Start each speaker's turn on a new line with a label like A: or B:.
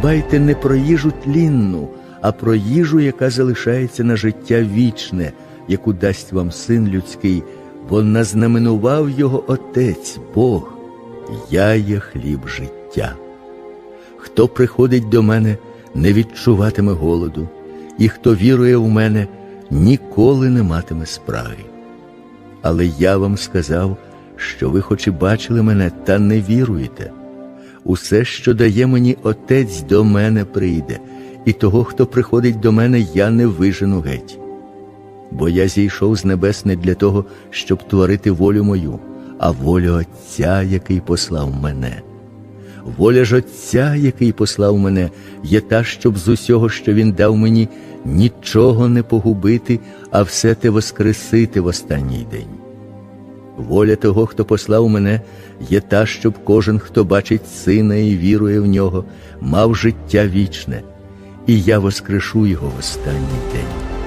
A: дбайте не про їжу тлінну, а про їжу, яка залишається на життя вічне, яку дасть вам син людський, бо назнаменував його Отець Бог. Я є хліб життя. Хто приходить до мене, не відчуватиме голоду, і хто вірує в мене, ніколи не матиме спраги. Але я вам сказав, що ви хоч і бачили мене, та не віруєте. Усе, що дає мені Отець, до мене прийде, і того, хто приходить до мене, я не вижену геть. Бо я зійшов з небес не для того, щоб творити волю мою, а волю Отця, який послав мене. Воля ж Отця, який послав мене, є та, щоб з усього, що Він дав мені, нічого не погубити, а все те воскресити в останній день. Воля того, хто послав мене, є та, щоб кожен, хто бачить сина і вірує в нього, мав життя вічне, і я воскрешу його в останній день.